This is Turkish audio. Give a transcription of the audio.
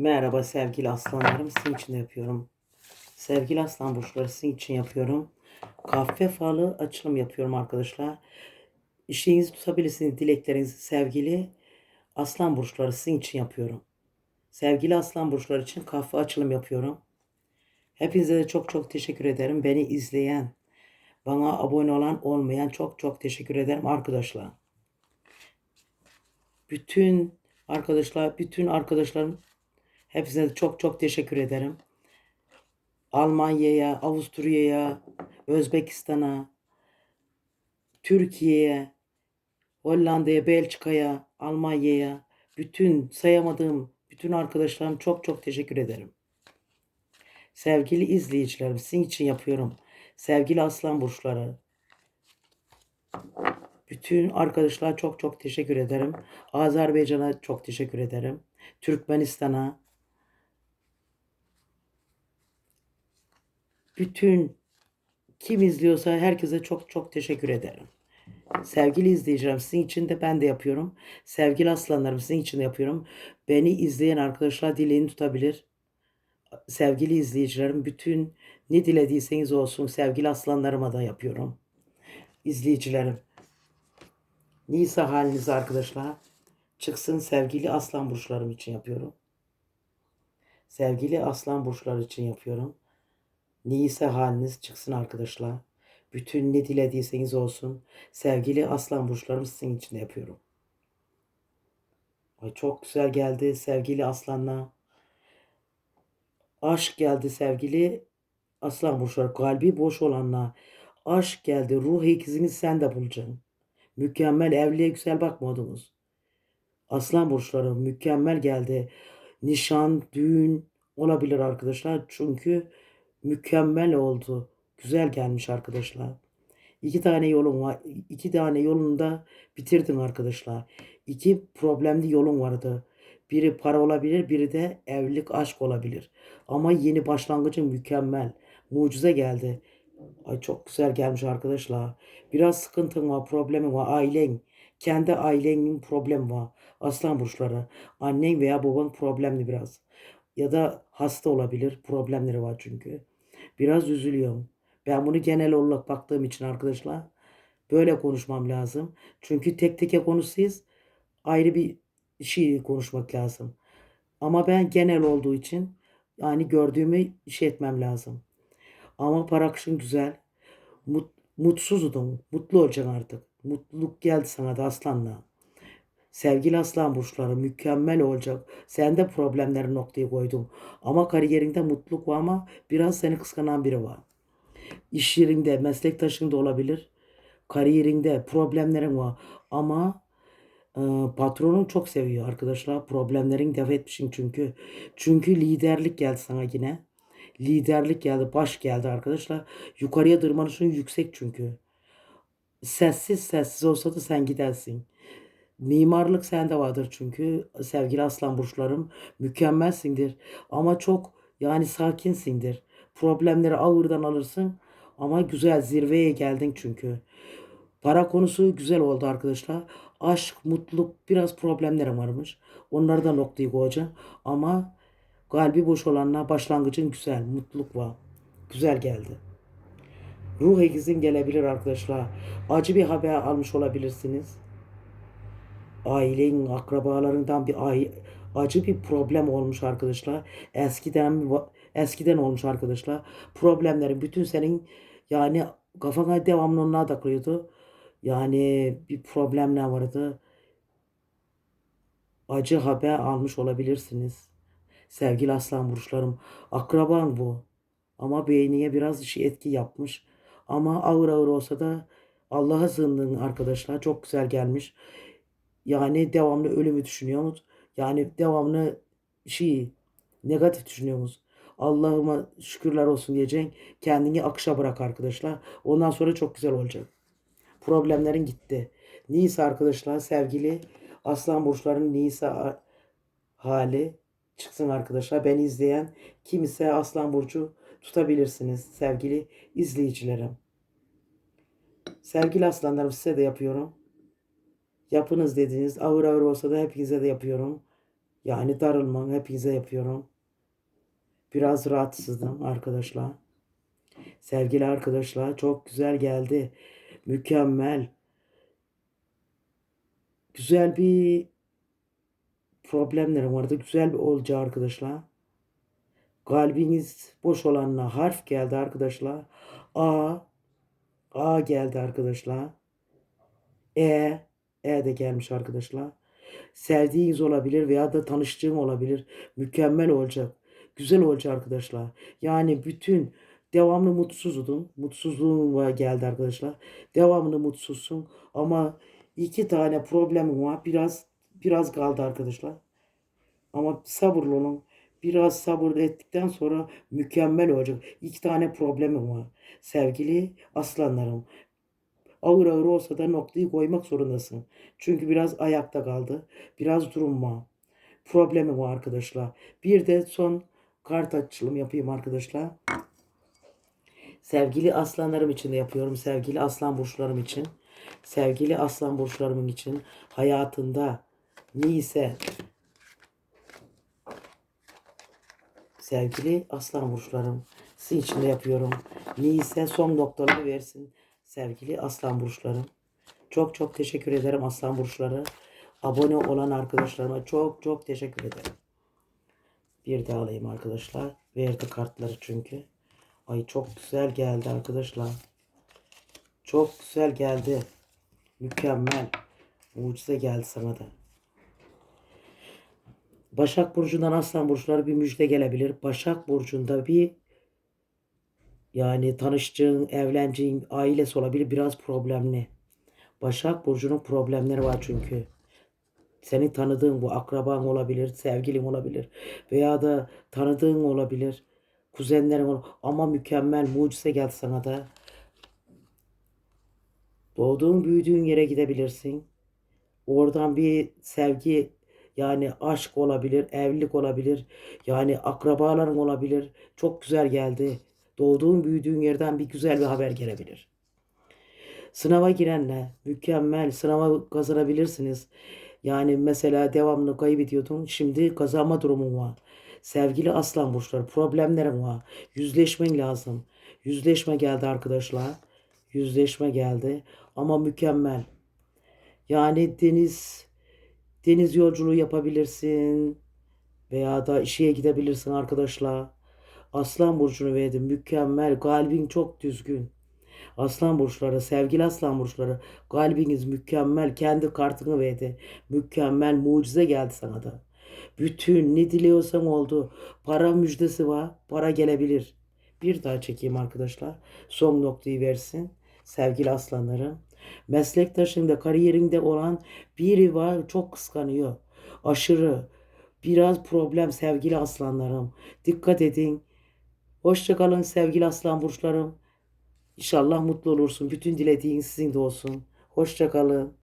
Merhaba sevgili aslanlarım. Sizin için yapıyorum. Sevgili aslan burçları sizin için yapıyorum. Kahve falı açılım yapıyorum arkadaşlar. İşinizi tutabilirsiniz. Dileklerinizi sevgili aslan burçları sizin için yapıyorum. Sevgili aslan burçları için kahve açılım yapıyorum. Hepinize de çok çok teşekkür ederim. Beni izleyen, bana abone olan olmayan çok çok teşekkür ederim arkadaşlar. Bütün arkadaşlar, bütün arkadaşlarım hepsine çok çok teşekkür ederim. Almanya'ya, Avusturya'ya, Özbekistan'a, Türkiye'ye, Hollanda'ya, Belçika'ya, Almanya'ya, bütün sayamadığım bütün arkadaşlarım çok çok teşekkür ederim. Sevgili izleyicilerim sizin için yapıyorum. Sevgili aslan burçları. Bütün arkadaşlar çok çok teşekkür ederim. Azerbaycan'a çok teşekkür ederim. Türkmenistan'a. Bütün kim izliyorsa herkese çok çok teşekkür ederim. Sevgili izleyicilerim sizin için de ben de yapıyorum. Sevgili aslanlarım sizin için de yapıyorum. Beni izleyen arkadaşlar dileğini tutabilir. Sevgili izleyicilerim bütün ne dilediyseniz olsun sevgili aslanlarıma da yapıyorum. İzleyicilerim. Nisa haliniz arkadaşlar. Çıksın sevgili aslan burçlarım için yapıyorum. Sevgili aslan burçları için yapıyorum. Neyse haliniz çıksın arkadaşlar. Bütün ne dilediyseniz olsun. Sevgili aslan burçlarım sizin için yapıyorum. Ay çok güzel geldi sevgili aslanla. Aşk geldi sevgili aslan burçları. Kalbi boş olanla. Aşk geldi. Ruh ikizini sen de bulacaksın. Mükemmel evliliğe güzel bakmadınız. Aslan burçları mükemmel geldi. Nişan, düğün olabilir arkadaşlar. Çünkü mükemmel oldu. Güzel gelmiş arkadaşlar. İki tane yolun var. İki tane yolunda bitirdin arkadaşlar. İki problemli yolun vardı. Biri para olabilir, biri de evlilik, aşk olabilir. Ama yeni başlangıcın mükemmel. Mucize geldi. Ay çok güzel gelmiş arkadaşlar. Biraz sıkıntın var, problemin var. Ailen, kendi ailenin problemi var. Aslan burçları. Annen veya baban problemli biraz. Ya da hasta olabilir. Problemleri var çünkü. Biraz üzülüyorum. Ben bunu genel olarak baktığım için arkadaşlar böyle konuşmam lazım. Çünkü tek teke konuşsayız ayrı bir şey konuşmak lazım. Ama ben genel olduğu için yani gördüğümü şey etmem lazım. Ama para akışın güzel. Mut, mutsuzdun. Mutlu olacaksın artık. Mutluluk geldi sana da aslanla. Sevgili aslan burçları mükemmel olacak. Sen de problemleri noktaya koydun. Ama kariyerinde mutluluk var ama biraz seni kıskanan biri var. İş yerinde, meslektaşında olabilir. Kariyerinde problemlerin var. Ama e, patronun çok seviyor arkadaşlar. Problemlerin def etmişsin çünkü. Çünkü liderlik geldi sana yine. Liderlik geldi, baş geldi arkadaşlar. Yukarıya tırmanışın yüksek çünkü. Sessiz sessiz olsa da sen gidersin. Mimarlık sende vardır çünkü sevgili aslan burçlarım mükemmelsindir ama çok yani sakinsindir. Problemleri ağırdan alırsın ama güzel zirveye geldin çünkü. Para konusu güzel oldu arkadaşlar. Aşk, mutluluk biraz problemlerim varmış. Onları da noktayı koyacağım. Ama kalbi boş olanlar başlangıcın güzel, mutluluk var. Güzel geldi. Ruh ikizin gelebilir arkadaşlar. Acı bir haber almış olabilirsiniz ailenin akrabalarından bir acı bir problem olmuş arkadaşlar. Eskiden eskiden olmuş arkadaşlar. Problemlerin bütün senin yani kafana devamlı onlar takılıyordu. Yani bir problemler vardı. Acı haber almış olabilirsiniz. Sevgili aslan burçlarım. Akraban bu. Ama beynine biraz şey etki yapmış. Ama ağır ağır olsa da Allah'a sığındın arkadaşlar. Çok güzel gelmiş. Yani devamlı ölümü düşünüyorsunuz. Yani devamlı şey negatif düşünüyorsunuz. Allah'ıma şükürler olsun diyeceksin. Kendini akışa bırak arkadaşlar. Ondan sonra çok güzel olacak. Problemlerin gitti. Nisa arkadaşlar sevgili aslan burçların Nisa hali çıksın arkadaşlar. Ben izleyen kimse aslan burcu tutabilirsiniz sevgili izleyicilerim. Sevgili aslanlarım size de yapıyorum. Yapınız dediniz. Ağır ağır olsa da hepinize de yapıyorum. Yani darılmam. Hepinize yapıyorum. Biraz rahatsızdım arkadaşlar. Sevgili arkadaşlar çok güzel geldi. Mükemmel. Güzel bir problemlerim vardı. Güzel bir olacağı arkadaşlar. Kalbiniz boş olanla harf geldi arkadaşlar. A. A geldi arkadaşlar. E. E de gelmiş arkadaşlar. Sevdiğiniz olabilir veya da tanıştığım olabilir. Mükemmel olacak. Güzel olacak arkadaşlar. Yani bütün devamlı mutsuzdum. Mutsuzluğum var geldi arkadaşlar. Devamlı mutsuzsun ama iki tane problemim var. Biraz biraz kaldı arkadaşlar. Ama sabırlı olun. Biraz sabır ettikten sonra mükemmel olacak. İki tane problemim var. Sevgili aslanlarım. Ağır ağır olsa da noktayı koymak zorundasın. Çünkü biraz ayakta kaldı. Biraz durma. Problemi var arkadaşlar. Bir de son kart açılım yapayım arkadaşlar. Sevgili aslanlarım için de yapıyorum. Sevgili aslan burçlarım için. Sevgili aslan burçlarımın için hayatında neyse sevgili aslan burçlarım sizin için de yapıyorum. Neyse son noktaları versin sevgili aslan burçlarım. Çok çok teşekkür ederim aslan burçları. Abone olan arkadaşlarıma çok çok teşekkür ederim. Bir de alayım arkadaşlar. Verdi kartları çünkü. Ay çok güzel geldi arkadaşlar. Çok güzel geldi. Mükemmel. Mucize geldi sana da. Başak Burcu'ndan Aslan Burçları bir müjde gelebilir. Başak Burcu'nda bir yani tanıştığın, evleneceğin ailesi olabilir biraz problemli. Başak Burcu'nun problemleri var çünkü. Seni tanıdığın bu akraban olabilir, sevgilin olabilir veya da tanıdığın olabilir. Kuzenlerin olur. Ama mükemmel mucize geldi sana da. Doğduğun, büyüdüğün yere gidebilirsin. Oradan bir sevgi yani aşk olabilir, evlilik olabilir. Yani akrabaların olabilir. Çok güzel geldi. Doğduğun, büyüdüğün yerden bir güzel bir haber gelebilir. Sınava girenle mükemmel sınava kazanabilirsiniz. Yani mesela devamlı kaybediyordun. Şimdi kazanma durumun var. Sevgili aslan burçları problemlerim var. Yüzleşmen lazım. Yüzleşme geldi arkadaşlar. Yüzleşme geldi. Ama mükemmel. Yani deniz deniz yolculuğu yapabilirsin. Veya da işe gidebilirsin arkadaşlar. Aslan burcunu verdim. Mükemmel. Kalbin çok düzgün. Aslan burçları, sevgili aslan burçları, kalbiniz mükemmel, kendi kartını verdi. Mükemmel, mucize geldi sana da. Bütün ne diliyorsan oldu. Para müjdesi var, para gelebilir. Bir daha çekeyim arkadaşlar. Son noktayı versin. Sevgili aslanlarım. Meslektaşında, kariyerinde olan biri var, çok kıskanıyor. Aşırı. Biraz problem sevgili aslanlarım. Dikkat edin. Hoşçakalın sevgili aslan burçlarım. İnşallah mutlu olursun. Bütün dilediğin sizin de olsun. Hoşça kalın.